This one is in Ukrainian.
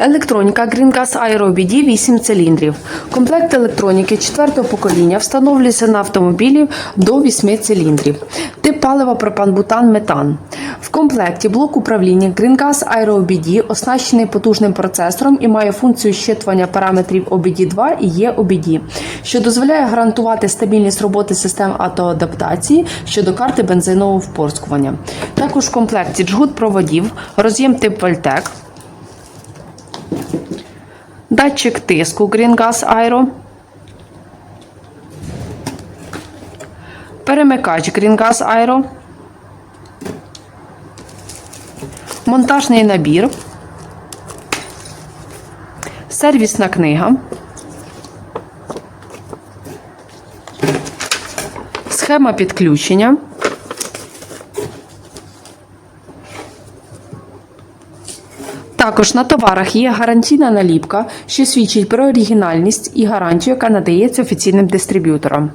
Електроніка GreenGas Aero BD 8 циліндрів. Комплект електроніки 4 покоління встановлюється на автомобілі до 8 циліндрів. Тип палива пропан-бутан метан. В комплекті блок управління GreenGas Aero BD оснащений потужним процесором і має функцію щитування параметрів OBD2 і EOBD, що дозволяє гарантувати стабільність роботи систем автоадаптації щодо карти бензинового впорскування. Також в комплекті джгут проводів, роз'єм тип Вольтек, датчик тиску GreenGas Aero, перемикач GreenGas Aero, монтажний набір, сервісна книга, схема підключення. Також на товарах є гарантійна наліпка, що свідчить про оригінальність і гарантію, яка надається офіційним дистриб'юторам.